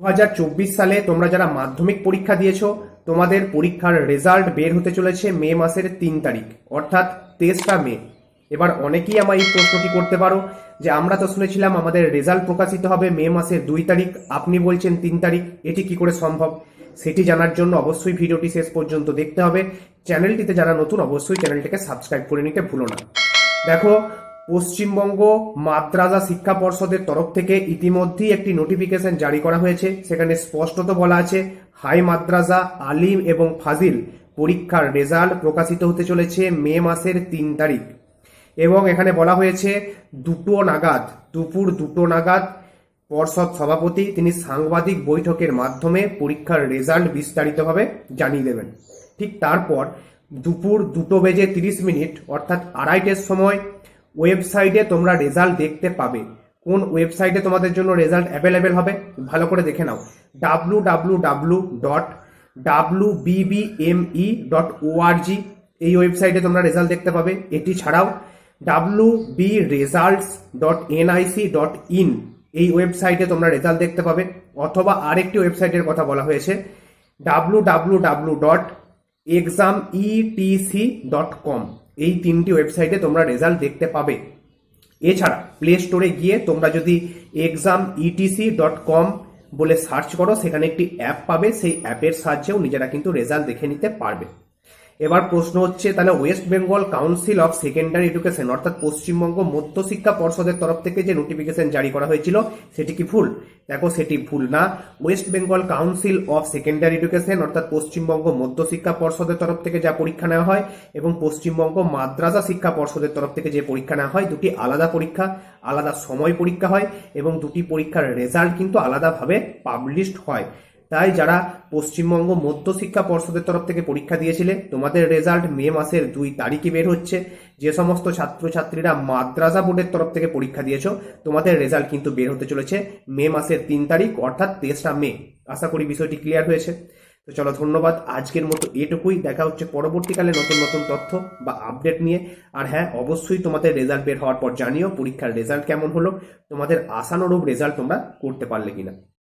দু হাজার চব্বিশ সালে তোমরা যারা মাধ্যমিক পরীক্ষা দিয়েছ, তোমাদের পরীক্ষার রেজাল্ট বের হতে চলেছে মে মাসের তিন তারিখ, অর্থাৎ তেইশটা মে। এবার অনেকেই আমার এই প্রশ্নটি করতে পারো যে, আমরা তো শুনেছিলাম আমাদের রেজাল্ট প্রকাশিত হবে মে মাসের দুই তারিখ, আপনি বলছেন তিন তারিখ, এটি কি করে সম্ভব? সেটি জানার জন্য অবশ্যই ভিডিওটি শেষ পর্যন্ত দেখতে হবে। চ্যানেলটিতে যারা নতুন, অবশ্যই চ্যানেলটিকে সাবস্ক্রাইব করে নিতে ভুলো না। দেখো পশ্চিমবঙ্গ মাদ্রাসা শিক্ষা পর্ষদের তরফ থেকে ইতিমধ্যেই একটি নোটিফিকেশন জারি করা হয়েছে। সেখানে স্পষ্টত বলা আছে, হাই মাদ্রাসা আলিম এবং ফাজিল পরীক্ষার রেজাল্ট প্রকাশিত হতে চলেছে মে মাসের তিন তারিখ। এবং এখানে বলা হয়েছে, দুটো নাগাদ, দুপুর দুটো নাগাদ পর্ষদ সভাপতি তিনি সাংবাদিক বৈঠকের মাধ্যমে পরীক্ষার রেজাল্ট বিস্তারিতভাবে জানিয়ে দেবেন। ঠিক তারপর দুপুর দুটো বেজে তিরিশ মিনিট, অর্থাৎ আড়াইটের সময় ওয়েবসাইটে তোমরা রেজাল্ট দেখতে পাবে। কোন ওয়েবসাইটে তোমাদের জন্য রেজাল্ট অ্যাভেলেবেল হবে ভালো করে দেখে নাও। W W W dot W BBME dot ORG এই ওয়েবসাইটে তোমরা রেজাল্ট দেখতে পাবে। এটি ছাড়াও W B results dot NIC dot in এই ওয়েবসাইটে তোমরা রেজাল্ট দেখতে পাবে। অথবা আরেকটি ওয়েবসাইটের কথা বলা হয়েছে W W W dot exam ETC dot com এই তিনটি ওয়েবসাইটে তোমরা রেজাল্ট দেখতে পাবে। এছাড়া প্লে স্টোরে গিয়ে তোমরা যদি এক্সাম ইটিসি ডট কম বলে সার্চ করো, সেখানে একটি অ্যাপ পাবে। সেই অ্যাপের সাহায্যেও নিজেরা কিন্তু রেজাল্ট দেখে নিতে পারবে। এবার প্রশ্ন হচ্ছে, তাহলে West Bengal Council of Secondary Education অর্থাৎ পশ্চিমবঙ্গ মধ্যশিক্ষা পর্ষদের তরফ থেকে যে নোটিফিকেশন জারি করা হয়েছিল, সেটি কি ভুল? দেখো, সেটি ভুল না। West Bengal Council of Secondary Education অর্থাৎ পশ্চিমবঙ্গ মধ্যশিক্ষা পর্ষদের তরফ থেকে যা পরীক্ষা নেওয়া হয় এবং পশ্চিমবঙ্গ মাদ্রাসা শিক্ষা পর্ষদের তরফ থেকে যে পরীক্ষা নেওয়া হয়, দুটি আলাদা পরীক্ষা, আলাদা সময় পরীক্ষা হয় এবং দুটি পরীক্ষার রেজাল্ট কিন্তু আলাদাভাবে পাবলিশড হয়। তাই যারা পশ্চিমবঙ্গ মধ্য শিক্ষা পর্ষদের তরফ থেকে পরীক্ষা দিয়েছিলে, তোমাদের রেজাল্ট মে মাসের দুই তারিখে বের হচ্ছে। যে সমস্ত ছাত্রছাত্রীরা মাদ্রাসা বোর্ডের তরফ থেকে পরীক্ষা দিয়েছ, তোমাদের রেজাল্ট কিন্তু বের হতে চলেছে মে মাসের তিন তারিখ, অর্থাৎ তেসরা মে। আশা করি বিষয়টি ক্লিয়ার হয়েছে। তো চলো, ধন্যবাদ। আজকের মতো এটুকুই। দেখা হচ্ছে পরবর্তীকালে নতুন নতুন তথ্য বা আপডেট নিয়ে। আর হ্যাঁ অবশ্যই তোমাদের রেজাল্ট বের হওয়ার পর জানিও পরীক্ষার রেজাল্ট কেমন হলো। তোমাদের আশানুরূপ রেজাল্ট তোমরা করতে পারলে কিনা।